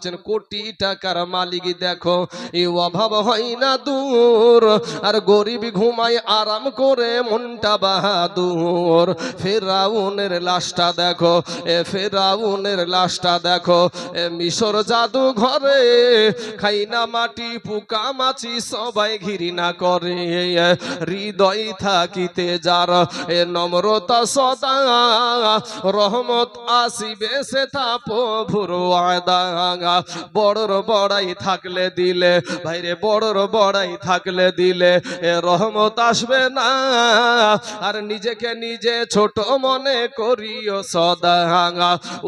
বলছেন, কোটি টাকার মালিক দেখো এই অভাব হয় না দূর। আর গরিব ঘুমায় আরাম করে মনটা বাহাদুর। ফেরাউনের লাশটা দেখো, এ ফেরাউনের লাশটা দেখো, এ মিশর জাদু ঘরে খাই না মাটি, পোকা মাছি সবাই ঘৃণা করে। হৃদয় থাকিতে যার, এ নম্রতা সদা। রহমত আসিবে, সে তা প্রভুর ওয়াদা বড়র বড়াই থাকলে দিলে, ভাইরে বড়র বড়াই থাকলে দিলে, এ রহমত আসবে না। আর নিজেকে নিজে ছোট মনে করিও সদা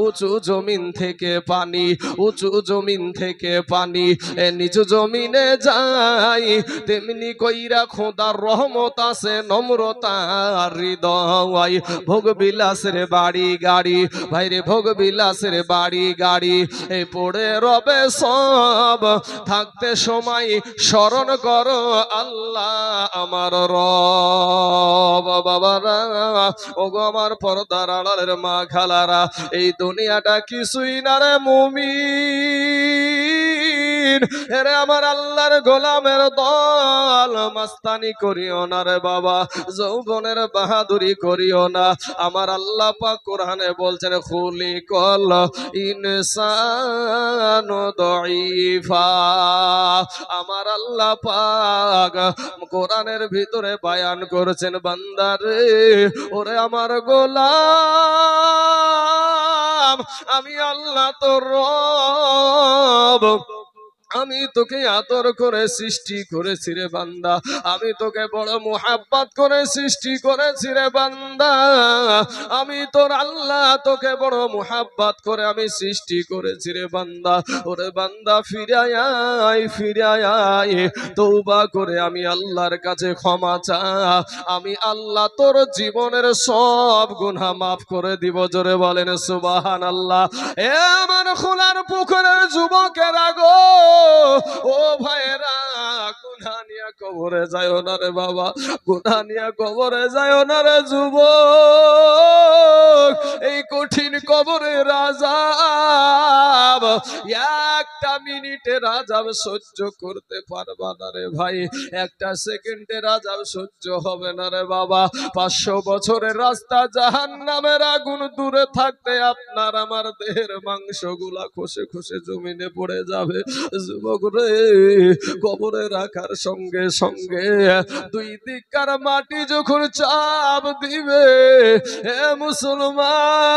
উঁচু জমিন থেকে পানি, উঁচু জমিন থেকে পানি, এ নিচু জমিনে যাই। তেমনি কইরা খোদার রহমত আছে, নম্রতা হৃদয়। ভোগ বিলাসের বাড়ি গাড়ি, ভাইরে ভোগ বিলাসের বাড়ি গাড়ি। এ পড়ে রবে সব। থাকতে সময় স্মরণ করো আল্লাহ আমার রব। বাবারা ও গো আমার পর্দার আড়ালের মা খালারা, এই দুনিয়াটা কিছুই না রে মুমিন। এরে আমার আল্লাহর গোলামের দল, মাস্তানি করিও না রে বাবা, যৌবনের বাহাদুরি করিও না। আমার আল্লাহ পাক কোরআনে বলছেন খুলি কল ইনসান দইফা আমার আল্লাহ পাক কোরআনের ভিতরে বায়ান করেছেন বান্দারে ওরে আমার গোলাম, আমি আল্লাহ তোর রব। আমি তোকে আদর করে সৃষ্টি করেছি রে বান্দা। আমি তোকে বড় মোহাব্বত করে সৃষ্টি করেছি রে বান্দা। আমি তোর আল্লাহ তোকে বড় মোহাব্বত করে আমি সৃষ্টি করেছি রে বান্দা। ওরে বান্দা ফিরায় ফিরায় তৌবা করে আমি আল্লাহর কাছে ক্ষমা চা। আমি আল্লাহ তোর জীবনের সব গুনাহ মাফ করে দিব, জোরে বলেন সুবাহান আল্লাহ এ আমার খোলার পুকুরের যুবকেরা গো। ও ভাইরা গুনা নিয়া কবরে যায় না রে বাবা, গুনা নিয়া কবরে যায় না রে যুব এই কঠিন কবরে রাজাব, একটা মিনিটে রাজাব সহ্য করতে পারবা না রে ভাই, একটা সেকেন্ডে রাজাব সহ্য হবে না রে বাবা। পাঁচশো বছরের রাস্তা জাহান নামের আগুন দূরে থাকতে আপনার আমার দেহের মাংসগুলা খসে খসে জমিনে পড়ে যাবে। যুবক রে কবরে রাখার সঙ্গে সঙ্গে দুই দিককার মাটি যখন চাপ দিবে হে মুসলমান,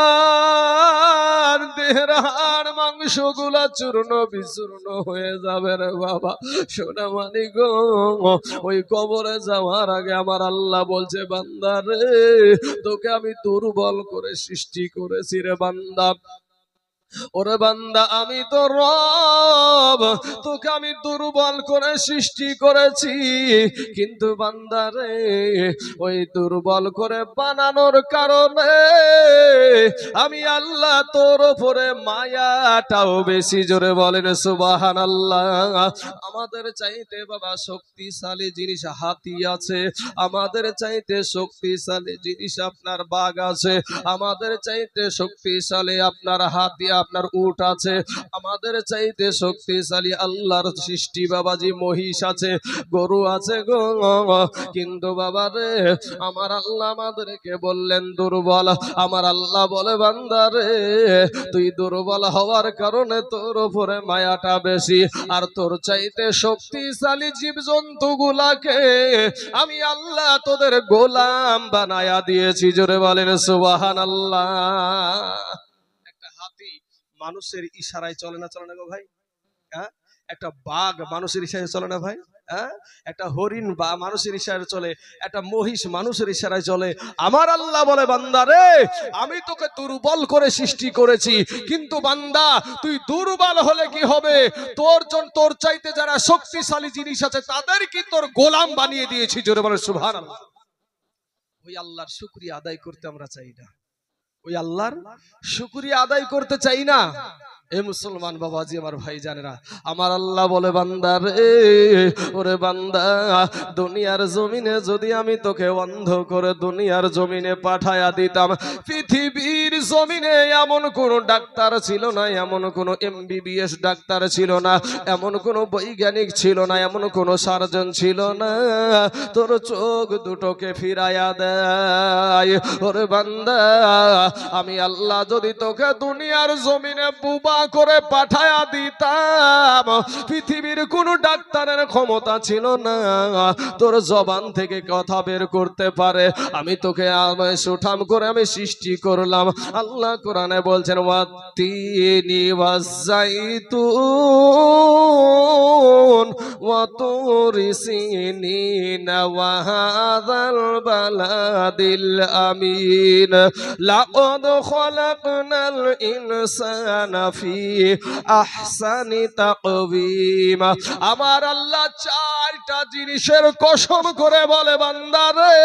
দেহের হাড় মাংসগুলা চূর্ণ বিচূর্ণ হয়ে যাবে রে বাবা। সোনা মানি গো, ওই কবরে যাওয়ার আগে আমার আল্লাহ বলছে, বান্দা রে, তোকে আমি দুর্বল করে সৃষ্টি করেছি রে বান্দা। ওরে বান্দা, আমি তো রব তোকে আমি দুর্বল করে সৃষ্টি করেছি। কিন্তু বান্দা রে, ওই দুর্বল করে বানানোর কারণে আমি আল্লাহ তোর উপরে মায়াটাও বেশি জোরে বলেন সুবাহান আল্লাহ আমাদের চাইতে বাবা শক্তিশালী জিনিস হাতি আছে। আমাদের চাইতে শক্তিশালী জিনিস আপনার বাঘ আছে। আমাদের চাইতে শক্তিশালী আপনার হাতি, আপনার উট আছে। আমাদের চাইতে শক্তিশালী, আল্লাহর সৃষ্টি বাবাজি মহিষ আছে, গরু আছে গো। কিন্তু বাবা রে, আমার আল্লাহ আমাদেরকে বললেন, দুর্বল, আমার আল্লাহ বলে, বান্দা রে, তুই দুর্বল হওয়ার কারণে তোর উপরে মায়াটা বেশি, আর তোর চাইতে শক্তিশালী জীব জন্তু গুলাকে আমি আল্লাহ তোদের গোলাম বানায়া দিয়েছি। জোরে বলেন সুবাহান আল্লাহ একটা হাতি মানুষের ইশারায় চলে না চলে না গো ভাই? হ্যাঁ? একটা বাঘ মানুষের ইশারায় চলে না ভাই? হ্যাঁ? একটা হরিণ বা মানুষের ইশারায় চলে, একটা মহিষ মানুষের ইশারায় চলে। আমার আল্লাহ বলে, বান্দা রে, আমি তোকে দুর্বল করে সৃষ্টি করেছি, কিন্তু বান্দা, তুই দুর্বল হলে কি হবে? তোর জন তোর চাইতে যারা শক্তিশালী জিনিস আছে তাদের কি তোর গোলাম বানিয়ে দিয়েছি, জোরে বলে সুভান ওই আল্লাহর শুক্রিয়া আদায় করতে আমরা চাই না। ওই আল্লাহর শুক্রিয়া আদায় করতে চাই না। এ মুসলমান বাবাজি, আমার ভাই জানে না আমার আল্লাহ বলে, বান্দা রে, ওরে বান্দা, দুনিয়ার জমিনে যদি আমি তোকে অন্ধ করে দুনিয়ার জমিনে পাঠায়া দিতাম, পৃথিবীর জমিনে এমন কোন ডাক্তার ছিল না, এমন কোন এমবিবিএস ডাক্তার ছিল না, এমন কোন বৈজ্ঞানিক ছিল না, এমন কোন সার্জন ছিল না। তোর চোখ দুটোকে ফিরাইয়া দেয়। ওরে বান্দা, আমি আল্লাহ যদি তোকে দুনিয়ার জমিনে বুবা করে পাঠায়া দিতাম। পৃথিবীর কোন ডাক্তারের ক্ষমতা ছিল না। তোর জবান থেকে কথা বের করতে পারে। আমি তোকে আমায় সুঠাম করে আমি সৃষ্টি করলাম। আল্লাহ কোরআনে বলছেন ওয়াতিনি ওয়াজাইতুন আমিন। লাকাদ খলাকনাল ইনসানা ফি আহসানি তাকবীম। আমার আল্লাহ চারটা জিনিসের কসম করে বলে বান্দারে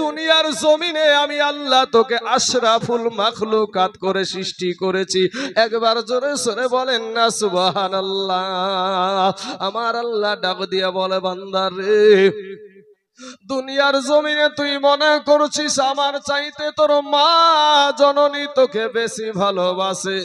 দুনিয়ার জমিনে আমি আল্লাহ তোকে আশরাফুল মাখলুকাত করে সৃষ্টি করেছি। একবার জোরে সরে বলেন না, সুবহানাল্লাহ। আমার আল্লাহ ডাক দিয়া বলে বান্দারে দুনিয়ার জমিনে তুই মনে করছিস, আমার চাইতে তোর মা জননী তোকে বেশি ভালোবাসে।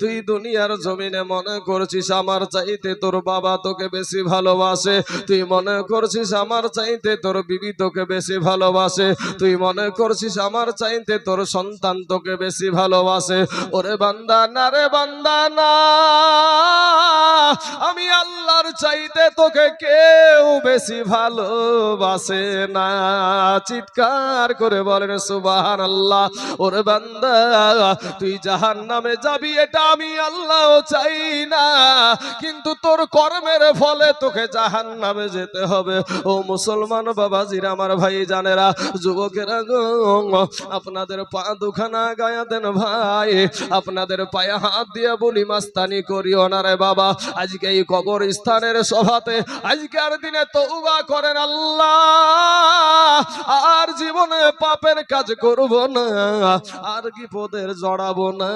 তুই দুনিয়ার জমিনে মনে করছিস, আমার চাইতে তোর বাবা তোকে বেশি ভালোবাসে। তুই মনে করছিস, আমার চাইতে তোর বিবি তোকে বেশি ভালোবাসে। তুই মনে করছিস, আমার চাইতে তোর সন্তান তোকে বেশি ভালোবাসে। ওরে বান্দা না রে বান্দা না, আমি আল্লাহর চাইতে তোকে কেউ বেশি ভালোবাসে না। চিৎকার করে বলেন সুবাহান আল্লাহ ওরে বান্দা, তুই জাহান নামে যাবি, এটা আমি আল্লাহ চাই না। কিন্তু তোর কর্মের ফলে তোকে জাহান নামে যেতে হবে। ও মুসলমান বাবাজির, আমার ভাই জানেরা, যুবকেরা আপনাদের পা দুখানা গায়া দেন ভাই। আপনাদের পায়ে হাত দিয়ে বলি, মাস্তানি করিও না রে বাবা। আজকে এই কবর স্থানের সভাতে আজকের দিনে তৌবা করেন আল্লাহ। আর জীবনে পাপের কাজ করব না, আর কি পদের জড়াবো না,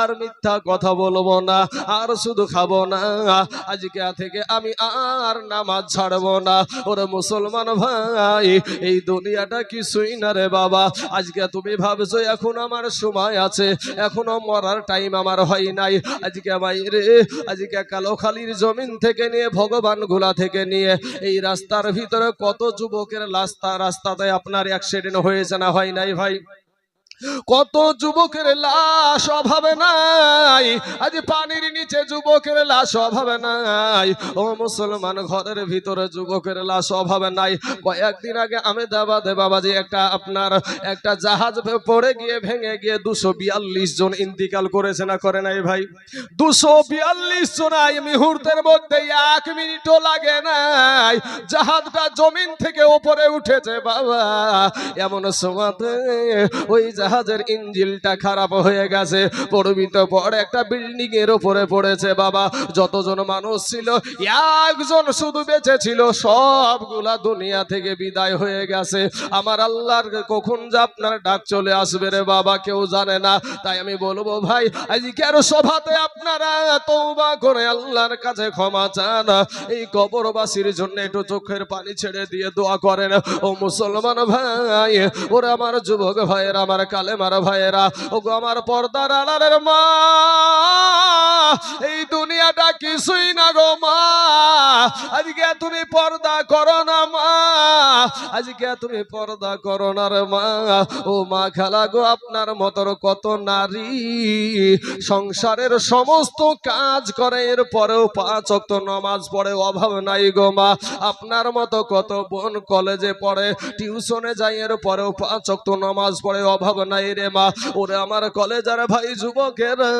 আর মিথ্যা কথা বলব না, আর শুধু খাব না। আজকে থেকে আমি আর নামাজ ছাড়বো না। ওরে মুসলমান ভাই, এই দুনিয়াটা কিছুই না রে বাবা। আজকে তুমি ভাবছ, এখন আমার সময় আছে, এখনও মরার টাইম আমার হয় নাই। আজকে মাইরে আজকে কালোখালির জমিন থেকে নিয়ে ভগবানগুলা থেকে নিয়ে, এই রাস্তার ভিতরে কত যুবকের রাস্তা, রাস্তাতে আপনার অ্যাক্সিডেন্ট হয়েছে না হয় নাই ভাই? কত যুবকের লাশ অভাবে নাই। আজ পানির নিচে যুবকের লাশ অভাবে নাই। ও মুসলমান, ঘরের ভিতরে যুবকের লাশ অভাবে নাই। কয়েকদিন আগে আমেদাবাদে বাবাজি একটা আপনার একটা জাহাজ পড়ে গিয়ে ভেঙে গিয়ে দুশো বিয়াল্লিশ জন ইন্তিকাল করেছে না করে নাই ভাই? দুশো বিয়াল্লিশ জন আই মুহূর্তের মধ্যে এক মিনিটও লাগে নাই। জাহাজটা জমিন থেকে ওপরে উঠেছে বাবা। এমন সময়তে ওই জাহাজের ইঞ্জিলটা খারাপ হয়ে গেছে। পড়বিত পর একটা বিল্ডিং এর উপরে পড়েছে, বাবা। যতজন মানুষ ছিল, একজন শুধু বেঁচে ছিল। সবগুলা দুনিয়া থেকে বিদায় হয়ে গেছে। আমার আল্লাহর কখন যে আপনার ডাক চলে আসবে রে বাবা, কেউ জানে না। তাই আমি বলব, ভাই আজকের সভাতে আপনারা তৌবা করে আল্লাহর কাছে ক্ষমা চান। এই কবরবাসীর জন্য একটু চোখের পানি ছেড়ে দিয়ে দোয়া করেন। ও মুসলমান ভাই, ওরে আমার যুবক ভাইয়েরা আমার কালেমার ভাইয়েরা ও গো আমার পর্দার আড়ালের মা, এই দুনিয়াটা কিছুই না গো মা। আজকে তুমি পর্দা করো না মা, আজকে তুমি পর্দা করো না রে মা। ও মা খেলা গো, আপনার মতর কত নারী সংসারের সমস্ত কাজ করে এর পরেও পাঁচ অক্ত নমাজ পড়ে, অভাব নাই গো মা। আপনার মতো কত বোন কলেজে পড়ে, টিউশনে যাই এর পরেও পাঁচ অক্ত নমাজ পড়ে, অভাব নাই রে মা। ওরে আমার কলেজার ভাই যুবকেরা,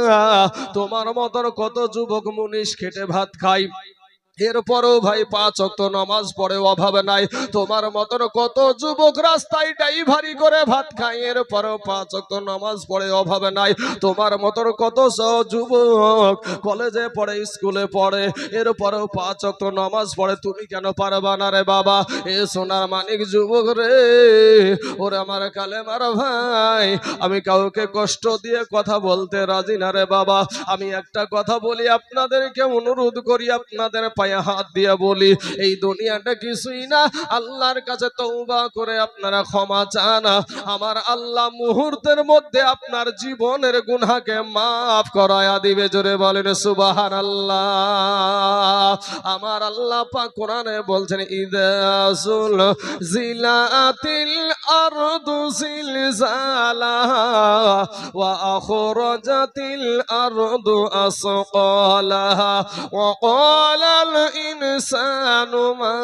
তোমার মতন কত যুবক মুনিশ খেটে ভাত খাই এরপরও ভাই পাঁচ অক্ত নমাজ পড়ে অভাব নাই। তোমার মতন কত যুবক রাস্তায় ড্রাইভারি করে ভাত খায়, এরপরও পাঁচ অক্ত নমাজ পড়ে অভাব নাই। তোমার মতন কত যুবক কলেজে পড়ে, স্কুলে পড়ে, এরপরেও পাঁচ অক্ত নমাজ পড়ে, তুমি কেন পারবা না রে বাবা? এ সোনার মানিক যুবক রে, ওরে আমার কালে মার ভাই, আমি কাউকে কষ্ট দিয়ে কথা বলতে রাজি না রে বাবা। আমি একটা কথা বলি, আপনাদেরকে অনুরোধ করি, আপনাদের পায়ে হাত দিয়ে বলি, এই দুনিয়াটা কিছুই না। আল্লাহর কাছে তৌবা করে আপনারা ক্ষমা চান। আমার আল্লাহ মুহূর্তের মধ্যে আপনার জীবনের গুনাহকে মাফ করায়া দিবে। জোরে বলেন সুবাহান আল্লাহ আমার আল্লাহ পাক কোরআনে বলছেন ইদাসুল জিলাতিল আরদু জিলজালাহা ওয়া আখরাজাতিল আরদু আসqালাহা ওয়া ক্বালাল ইনসানু মা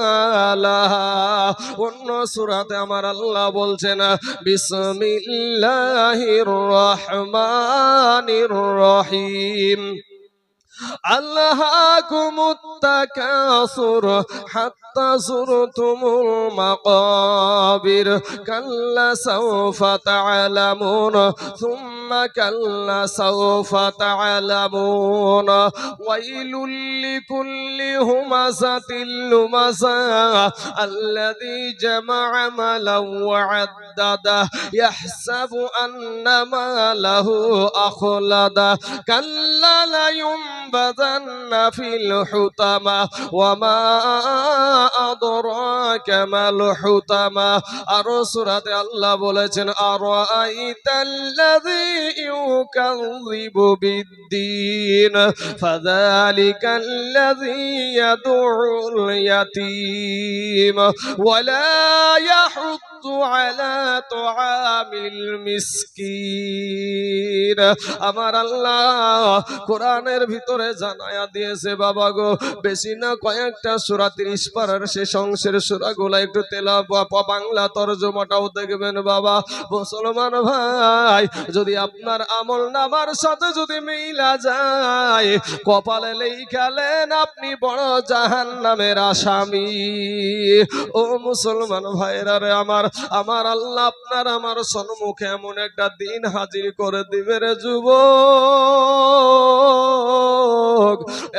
লাহা অন্য সূরাতে আমার আল্লাহ বলছেন বিসমিল্লাহির রহমানির রহিম ألهاكم التكاثر حتى زرتم المقابر كلا سوف تعلمون ثم كلا سوف تعلمون ويل لكل همزة لمزة الذي جمع مالا وعدده يحسب أن ماله أخلده كلا لينبذن في الحطمة وما أدراك ما الحطمة আরো সুরাতে আল্লাহ বলেছেন আর الذي يكذب بالدين فذلك الذي يدعو اليتيم ولا يحض على طعام المسكين আমার আল্লাহ কোরআনের ভিতরে জানায়া দিয়েছে বাবা গো বেশি না কয়েকটা সূরা 30 পারার শেষ অংশের সূরাগুলো একটু তেলা বাংলা তরজমাটাও দেখবেন বাবা মুসলমান ভাই যদি আপনার আমল নামার সাথে যদি মিলা যায়, কপালে লেখালেন আপনি বড় জাহান নামের আসামি। ও মুসলমান ভাইরা রে আমার আমার আল্লাহ আপনার আমার সম্মুখে এমন একটা দিন হাজির করে দিবে রে যুবক।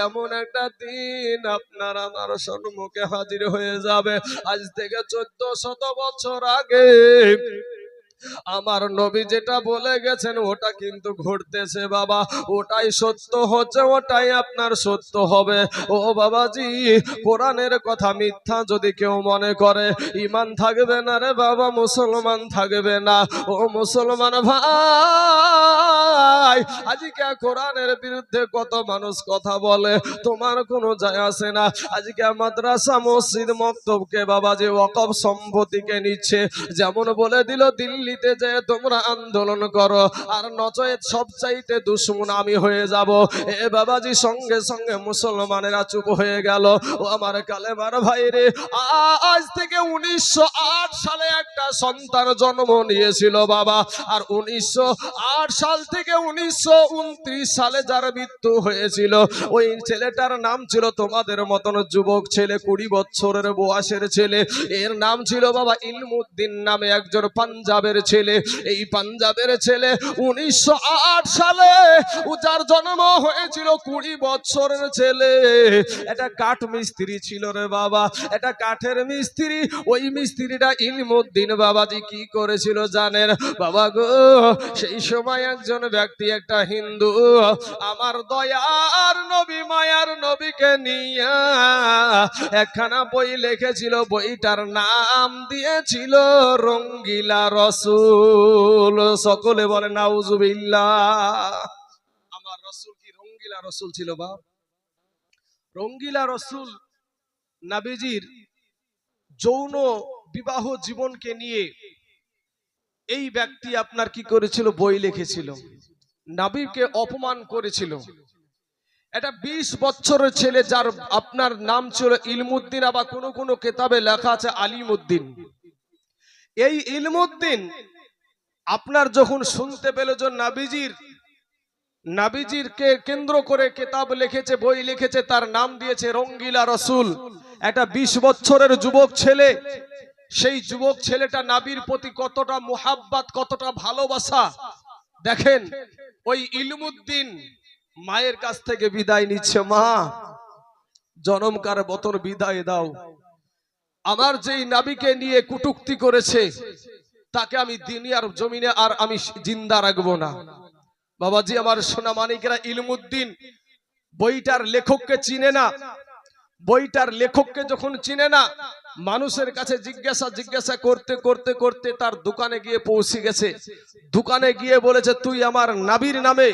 এমন একটা দিন আপনার আমার সম্মুখে হাজির হয়ে যাবে। আজ থেকে চোদ্দ শত বছর আগে আমার নবী যেটা বলে গেছেন, ওটা কিন্তু ঘটতেছে বাবা। ওটাই সত্য হচ্ছে, ওটাই আপনার সত্য হবে। ও বাবাজি, কোরআনের কথা মিথ্যা যদি কেউ মনে করে, ইমান থাকবে না রে বাবা, মুসলমান থাকবে না। ও মুসলমান ভাই, আজকে কোরআনের বিরুদ্ধে কত মানুষ কথা বলে, তোমার কোনো যায় আসে না। আজকে মাদ্রাসা, মসজিদ, মক্তবকে বাবাজি ওয়াকফ সম্পত্তিকে নিচ্ছে। যেমন বলে দিল দিল্লিতে যে তোমরা আন্দোলন করো, আর নচয়েত সবচাইতে দুশ্মন আমি হয়ে যাব। এ বাবাজি সঙ্গে সঙ্গে মুসলমানেরা চুপ হয়ে গেল। ও আমার কালেমার ভাই রে আজ থেকে উনিশশো আট সালে একটা সন্তান জন্ম নিয়েছিল বাবা। আর উনিশশো আট সাল থেকে উনিশশো উনত্রিশ সালে যার মৃত্যু হয়েছিল, ওই ছেলেটার নাম ছিল তোমাদের মতন যুবক ছেলে, কুড়ি বছরের বয়সের ছেলে। এর নাম ছিল বাবা ইলমুদ্দিন নামে একজন পাঞ্জাবের ছেলে, এই পাঞ্জাবের ছেলে, উনিশশো আট সালে যার জন্ম হয়েছিল কুড়ি বছরের ছেলে। এটা কাঠ মিস্ত্রি ছিল রে বাবা এটা কাঠের মিস্ত্রি। ওই মিস্ত্রিটা ইলমুদ্দিন বাবাজি কি করেছিল জানেন? বাবা গো, সেই সময় একজন ব্যক্তি, একটা হিন্দু, আমার দয়ার নবী, মায়ার নবীকে নিয়ে একখানা বই লিখেছিল, বইটার নাম দিয়েছিল রঙ্গিলা রসুল, সকলে বলে আমার রসুল কি রঙ্গিলা রসুল ছিল বাপ? রঙ্গিলা রসুল নাবিজির যৌন বিবাহ জীবনকে নিয়ে এই ব্যক্তি আপনার কি করেছিল? বই লিখেছিল। নাবিকে অপমান করেছিল। এটা বিশ বছরের ছেলে যার আপনার নাম ছিল ইলমুদ্দিন, আবার কোনো কোনো কেতাবে লেখা আছে আলিমুদ্দিন। এই ইলমুদ্দিন, আপনার যখন শুনতে পেল যে নাবিজির নাবিজিরকে কেন্দ্র করে কেতাব লিখেছে, বই লিখেছে, তার নাম দিয়েছে রঙ্গিলা রসুল। একটা বিশ বছরের যুবক ছেলে, সেই যুবক ছেলেটা নাবির প্রতি কতটা মোহাব্বাত, কতটা ভালোবাসা। দেখেন, ওই ইলমুদ্দিন মায়ের কাছ থেকে বিদায় নিচ্ছে, মা জনমকার বতর বিদায় দাও। আমার যেই নাবিকে নিয়ে কুটুক্তি করেছে, তাকে আমি দুনিয়ার জমিনে আর আমি জিন্দা রাখব না। বাবাজি, আমার সোনা মানিকেরা ইলমুদ্দিন বইটার লেখককে চিনে না। বইটার লেখককে যখন চিনে না, মানুষের কাছে জিজ্ঞাসা জিজ্ঞাসা করতে করতে করতে তার দোকানে গিয়ে পৌঁছে গেছে। দোকানে গিয়ে বলেছে, তুই আমার নাবির নামে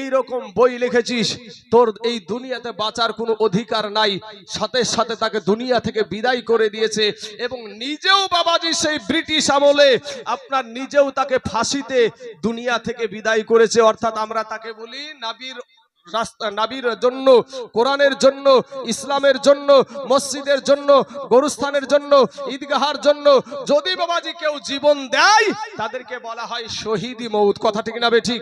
এই রকম বই লিখেছিস, তোর এই দুনিয়াতে বাঁচার কোনো অধিকার নাই। সাথে সাথে তাকে দুনিয়া থেকে বিদায় করে দিয়েছে এবং নিজেও বাবাজি সেই ব্রিটিশ আমলে আপনার নিজেও তাকে ফাঁসিতে দুনিয়া থেকে বিদায় করেছে। অর্থাৎ আমরা তাকে বলি নাবির নাবির জন্য, কোরআনের জন্য, ইসলামের জন্য, মসজিদের জন্য, গরুস্থানের জন্য, ঈদগাহার জন্য যদি বাবাজি কেউ জীবন দেয়, তাদেরকে বলা হয় শহীদি মৌত। কথা ঠিক না বে ঠিক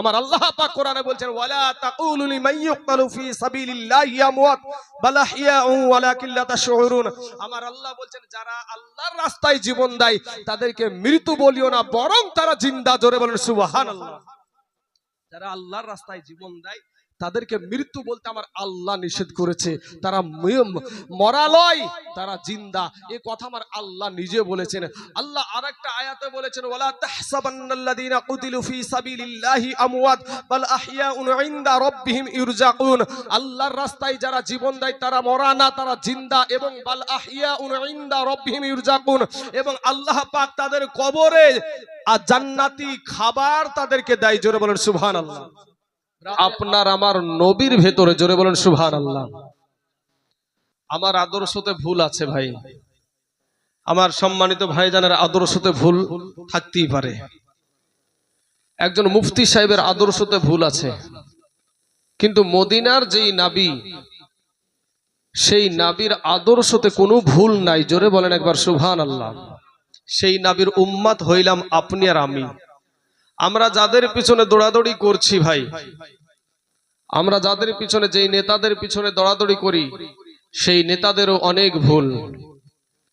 আমার আল্লাহ পাক কোরআনে বলছেন, ওয়ালা তাকুলু লিমান ইউকতালু ফি সাবিলিল্লাহি আমওয়াত বাল আহইয়াউ ওয়ালাকিন লা তাশউরুন। আমার আল্লাহ বলছেন, যারা আল্লাহর রাস্তায় জীবন দেয়, তাদেরকে মৃত্যু বলিও না, বরং তারা জিন্দা। জোরে বলেন, সুবহানাল্লাহ। যারা আল্লাহর রাস্তায় জীবন দেয় তাদেরকে মৃত্যু বলতে আমার আল্লাহ নিষেধ করেছে। তারা মরালয়, তারা জিন্দা। এই কথা আমার আল্লাহ নিজে বলেছেন। আল্লাহ আরেকটা আয়াতে বলেছেন আল্লাহর রাস্তায় যারা জীবন দেয়, তারা মরা না, তারা জিন্দা এবং বাল আহইয়াউন ইনদা রাব্বিহিম ইরজাকুন এবং আল্লাহ পাক তাদের কবরে আর জান্নাতি খাবার তাদেরকে দেয়। জোরে বলেন, সুবহানাল্লাহ। আপনার আমার নবীর ভেতরে, জোরে বলেন সুভান আল্লাহ আমার আদর্শতে ভুল আছে ভাই। আমার সম্মানিত ভাইজানের আদর্শতে ভুল থাকতেই পারে। একজন মুফতি সাহেবের আদর্শতে ভুল আছে। কিন্তু মদিনার যেই নাবি, সেই নাবির আদর্শতে কোনো ভুল নাই। জোরে বলেন একবার সুভান আল্লাহ সেই নাবির উম্মাত হইলাম আপনি আর আমি। আমরা যাদের পিছনে দৌড়াদৌড়ি করছি ভাই, আমরা যাদের পিছনে যেই নেতাদের পিছনে দৌড়াদৌড়ি করি, সেই নেতাদেরও অনেক ভুল।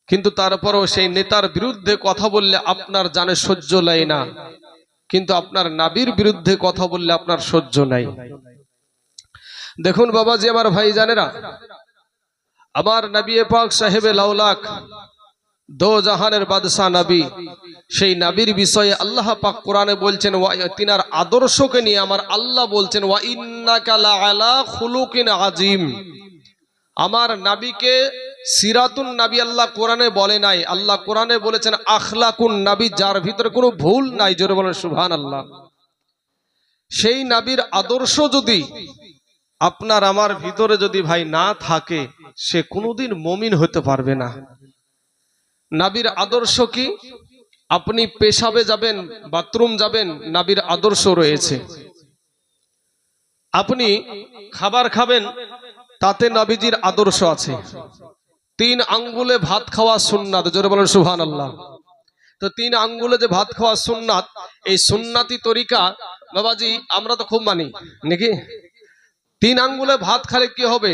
কিন্তু তারপরও সেই নেতার বিরুদ্ধে কথা বললে আপনার জানে সহ্য লাই না। কিন্তু আপনার নাবির বিরুদ্ধে কথা বললে আপনার সহ্য নাই। দেখুন বাবাজি, আমার ভাই জানেরা আমার নবী পাক সাহেবে লাউলাক দো জাহানের বাদশাহ নবী। সেই নাবির বিষয়ে আল্লাহ পাক কোরআনে বলছেন, ওয়া তিনার আদর্শকে নিয়ে আমার আল্লাহ বলছেন, ওয়া ইন্নাকা লাআলা খুলুকিন আজিম আমার নাবিকে সিরাতুন নাবি আল্লাহ কোরআনে বলে নাই। আল্লাহ কোরআনে বলেছেন, আখলাকুন নাবি, যার ভিতরে কোনো ভুল নাই। জোরে বলেন সুবহান আল্লাহ সেই নাবির আদর্শ যদি আপনার আমার ভিতরে যদি ভাই না থাকে, সে কোনোদিন মমিন হতে পারবে না। নাবির আদর্শ কি? আপনি পেশাবে যাবেন, বাথরুম যাবেন, নাবির আদর্শ রয়েছে। আপনি খাবার খাবেন, তাতে নাবিজির আদর্শ আছে। তিন আঙ্গুলে ভাত খাওয়া সুন্নাত, জোরে বলেন সুহান আল্লাহ তো তিন আঙ্গুলে যে ভাত খাওয়া সুন্নাত, এই সুন্নাতি তরিকা বাবাজি আমরা তো খুব মানি, নাকি? তিন আঙ্গুলে ভাত খালে কি হবে?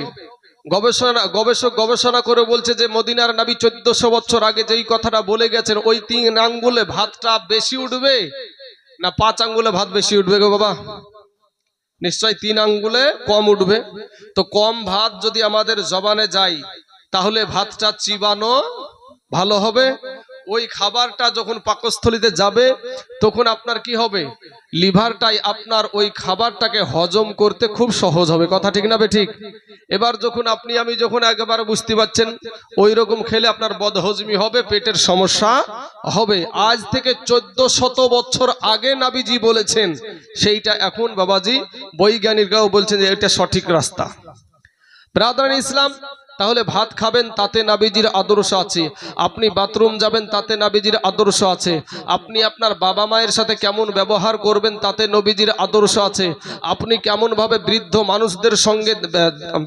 গবেষণা, গবেষক গবেষণা করে বলছে যে মদিনার নাবি চোদ্দশো বছর আগে যেই কথাটা বলে গেছেন, ওই তিন আঙ্গুলে ভাতটা বেশি উঠবে না পাঁচ আঙ্গুলে ভাত বেশি উঠবে গো বাবা? নিশ্চয় তিন আঙ্গুলে কম উঠবে। তো কম ভাত যদি আমাদের জবানে যায়, তাহলে ভাতটা চিবানো ভালো হবে। ওই খাবারটা যখন পাকস্থলিতে যাবে, তখন আপনার কি হবে? লিভারটাই আপনার ওই খাবারটাকে হজম করতে খুব সহজ হবে। কথা ঠিক না ঠিক? এবার যখন আপনি, আমি যখন একেবারে বুঝতে পারছেন, ওই রকম খেলে আপনার বদহজমি হবে, পেটের সমস্যা হবে। আজ থেকে চোদ্দ শত বছর আগে নাবিজি বলেছেন, সেইটা এখন বাবাজি বৈজ্ঞানিকরাও বলছেন যে এটা সঠিক রাস্তা। ব্রাদারান ইসলাম তাহলে ভাত খাবেন, তাতে নাবিজির আদর্শ আছে। আপনি বাথরুম যাবেন, তাতে নাবিজির আদর্শ আছে। আপনি আপনার বাবা মায়ের সাথে কেমন ব্যবহার করবেন, তাতে নবীজির আদর্শ আছে। আপনি কেমনভাবে বৃদ্ধ মানুষদের সঙ্গে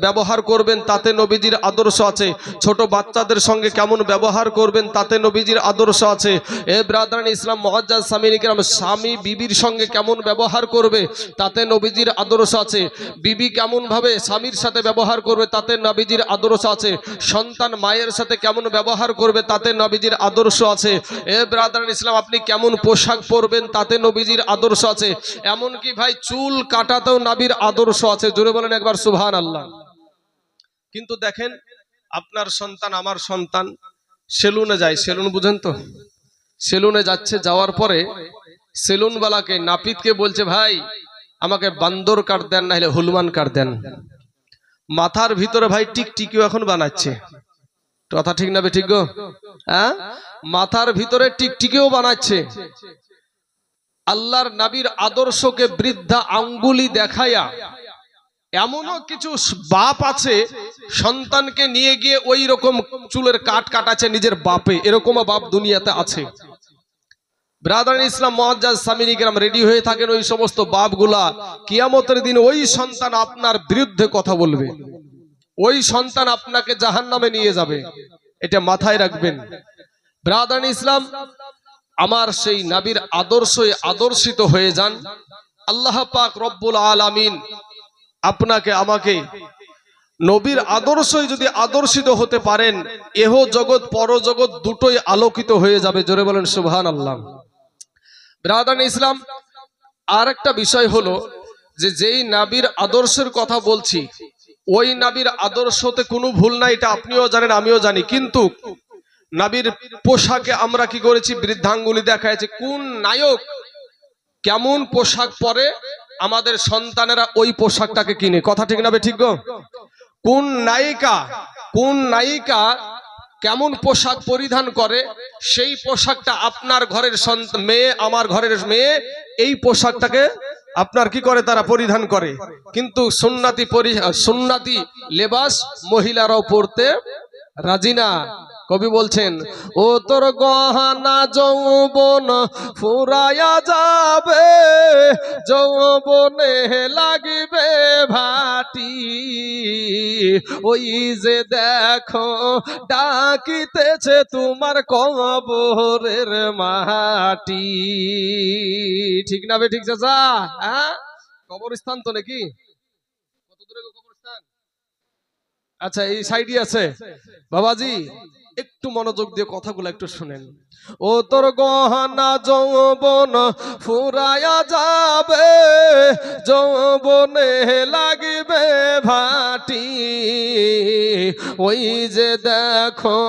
ব্যবহার করবেন, তাতে নবীজির আদর্শ আছে। ছোট বাচ্চাদের সঙ্গে কেমন ব্যবহার করবেন, তাতে নবীজির আদর্শ আছে। এ ব্রাদারান ইসলাম, মহাজ্জাজ স্বামীনিকেরাম স্বামী বিবির সঙ্গে কেমন ব্যবহার করবে, তাতে নবীজির আদর্শ আছে। বিবি কেমনভাবে স্বামীর সাথে ব্যবহার করবে, তাতে নবীজির আদর্শ আছে। সন্তান মায়ের সাথে কেমন ব্যবহার করবে তাতে নবীজির আদর্শ আছে। এ ব্রাদারান ইসলাম, আপনি কেমন পোশাক পরবেন তাতে নবীজির আদর্শ আছে। এমনকি ভাই, চুল কাটাতেও নাবির আদর্শ আছে। জোরে বলেন একবার সুবহান আল্লাহ কিন্তু দেখেন, আপনার সন্তান আমার সন্তান, সেলুনে যায়। সেলুন বুঝেন তো? সেলুনে যাচ্ছে, যাওয়ার পরে সেলুনওয়ালাকে, নাপিতকে বলছে, ভাই, আমাকে বান্দর কাট দেন না হলে হলুমান কাট দেন। মাথার ভিতরে ভাই টিকটিকিও এখন বানাচ্ছে। কথা ঠিক না ঠিক গো? হ্যাঁ? মাথার ভিতরে টিকটিকিও বানাচ্ছে। আল্লাহর নাবির আদর্শকে বৃদ্ধা আঙ্গুলি দেখায়া এমনও কিছু বাপ আছে, সন্তানকে নিয়ে গিয়ে ওই রকম চুলের কাট কাটাচ্ছে নিজের বাপে। এরকমও বাপ দুনিয়াতে আছে। ব্রাদার ইসলাম মহাজ্জাজ সামিনী গ্রাম রেডি হয়ে থাকেন ওই সমস্ত বাপগুলা। কিয়ামতের দিন ওই সন্তান আপনার বিরুদ্ধে কথা বলবে। ওই সন্তান আপনাকে জাহান নামে নিয়ে যাবে। এটা মাথায় রাখবেন। ব্রাদার ইসলাম, আমার সেই নাবির আদর্শে আদর্শিত হয়ে যান। আল্লাহ পাক রব্বুল আলামিন আপনাকে, আমাকে নবীর আদর্শই যদি আদর্শিত হতে পারেন, এহ জগৎ পরজগৎ দুটোই আলোকিত হয়ে যাবে। জোরে বলেন সুবহান আল্লাহ ব্রাদান ইসলাম আর একটা বিষয় হলো যে যেই নাবির আদর্শের কথা বলছি, ওই নাবির আদর্শতে কোনো ভুল নাই, এটা আপনিও জানেন, আমিও জানি। কিন্তু নাবির পোশাকে আমরা কি করেছি? বৃদ্ধাঙ্গুলি দেখাইছে। কোন নায়ক কেমন পোশাক পরে আমাদের সন্তানেরা ওই পোশাকটাকে কিনে? কথা ঠিক না বে ঠিক গো? কোন নায়িকা কোন নায়িকা কেমন পোশাক পরিধান করে, সেই পোশাকটা আপনার ঘরের মেয়ে, আমার ঘরের মেয়ে, এই পোশাকটাকে আপনার কি করে তারা পরিধান করে? কিন্তু সুন্নাতি সুন্নাতি লেবাস মহিলারাও পড়তে রাজি না। কবি বলছেন, ও তোর গহনা যৌবন ফুরায়া যাবে, যৌবনে লাগিবে ভাটি। ওই যে দেখো, ডাকিতেছে তোমার কবরের মাটি। ঠিক না বে, ঠিক চাচা? হ্যাঁ? কবরস্থান তো নাকি? আচ্ছা এই সাইডই আছে। বাবাজি একটু মনোযোগ দিয়ে কথাগুলো একটু শুনেন। ও তোর গহনা যৌবন ফুরায়া যাবে, যৌবনে লাগিবে ভাটি। ওই যে দেখো,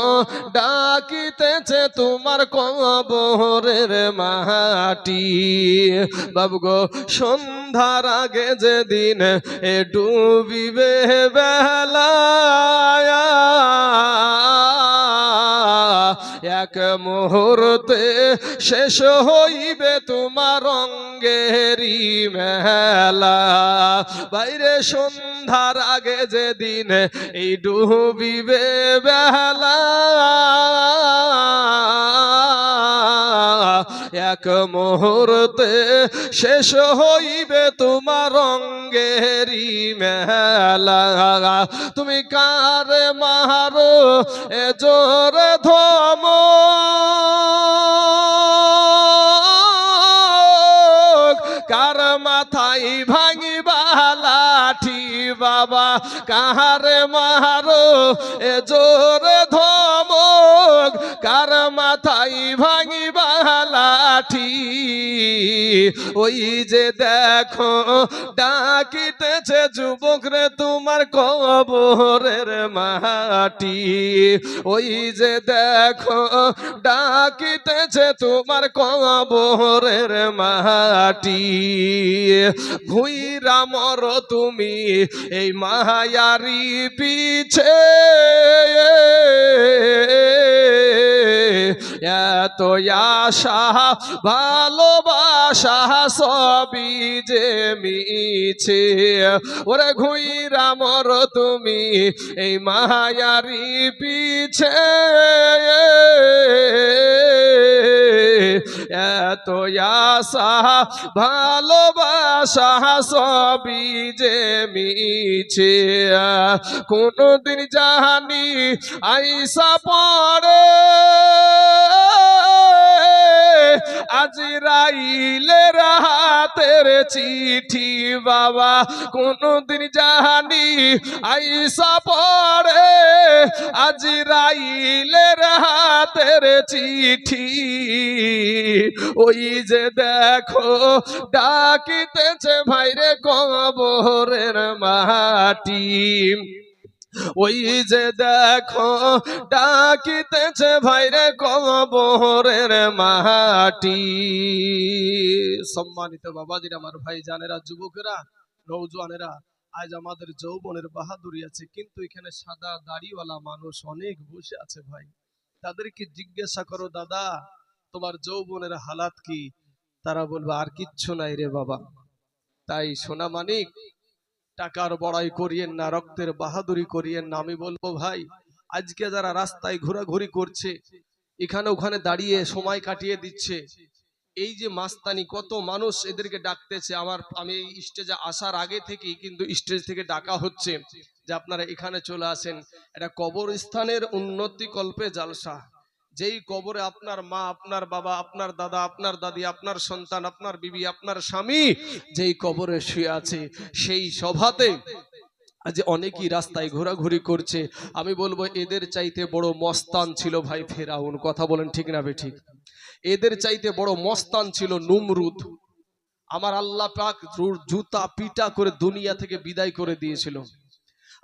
ডাকিতেছে তোমার কবরের মাটি। বাবু গো, সন্ধ্যার আগে যেদিন এ ডুবিবে বেলায়া এক মুহূর্তে শেষ হইবে তোমার অঙ্গেরি মেলা। বাইরে সন্ধ্যার আগে যেদিন এই ডুবিবে বেলা। এক মুহূর্তে শেষ হইবে তোমার রঙ্গেরি মেলা। তুমি কার মারো এ জোরে ধম? কার মাথায় ভাঙিবা লাঠি বাবা? কার মারো এ জোরে ধমক কার মাথায় ওই যে দেখো, ডাকিতেছে যুবক রে তোমার কবরের মাটি। ওই যে দেখো, ডাকিতেছে তোমার কবরের মাটি। ভুইরা মর তুমি এই মায়ারি পিছে। এত আশা, ভালোবাসা সবই যে মিছে। ওরে ঘুইরা মর তুমি, এই মায়ারি পিছে। এত আশা, ভালোবাসা সবই যে মিছে। কোনদিন জানি আইসা পড়ে। আজরাইলের হাতের চিঠি, বাবা। কোনদিন জানি আইসা পড়ে। আজরাইলের হাতের চিঠি। ওই যে দেখো, ডাকিতেছে ভাইরে কবরের মাটি। ওই যে দেখো, ডাকিতেছে ভাইরে কবরের মাটি। সম্মানিত বাবাজির, আমার ভাই জানেরা যুবকেরা নৌজওয়ানেরা আজ আমাদের যৌবনের বাহাদুরি আছে, কিন্তু এখানে সাদা দাড়িওয়ালা মানুষ অনেক বসে আছে ভাই। তাদেরকে জিজ্ঞাসা করো, দাদা, তোমার যৌবনের হালাত কি? তারা বলবে, আর কিচ্ছু নাই রে বাবা। তাই সোনা মানিক টাকার বড়াই করিয়েন না, রক্তের বাহাদুরি করিয়েন না। আমি বলব, ভাই, আজকে যারা রাস্তায় ঘোরাঘুরি করছে, এখানে ওখানে দাঁড়িয়ে সময় কাটিয়ে দিচ্ছে। এই যে মাস্তানি, কত মানুষ এদেরকে ডাকতেছে। আমার, আমি স্টেজে আসার আগে থেকেই কিন্তু স্টেজ থেকে ডাকা হচ্ছে যে আপনারা এখানে চলে আসেন। এটা কবরস্থানের উন্নতি কল্পে জালসা। যেই কবরে আপনার মা, আপনার বাবা, আপনার দাদা, আপনার দাদি, আপনার সন্তান, আপনার বিবি, আপনার স্বামী যেই কবরে শুয়ে আছে, সেই সভাতে আজ অনেকেই রাস্তায় ঘোরাঘুরি করছে। আমি বলব, এদের চাইতে বড় মস্তান ছিল ভাই ফেরাউন। কথা বলেন ঠিক না ঠিক? এদের চাইতে বড় মস্তান ছিল নুমরুদ। আমার আল্লাহ পাক জুতা পিটা করে দুনিয়া থেকে বিদায় করে দিয়েছিল।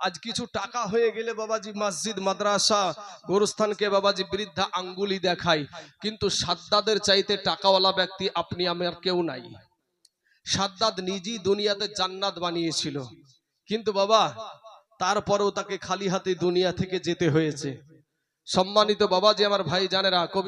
আজ কিছু টাকা হয়ে গেলে বাবাজি মসজিদ, মাদ্রাসা, গোরস্থানকে বাবাজি বৃদ্ধা আঙ্গুলি দেখায়। কিন্তু সাদ্দাদের চাইতে টাকাওয়ালা ব্যক্তি আপনি আমার কেউ নাই। সাদ্দাদ নিজেই দুনিয়াতে জান্নাত বানিয়েছিল। কিন্তু বাবা, তারপরেও তাকে খালি হাতে দুনিয়া থেকে যেতে হয়েছে। সম্মানিত বাবাজি, আমার ভাই জানেরা কবি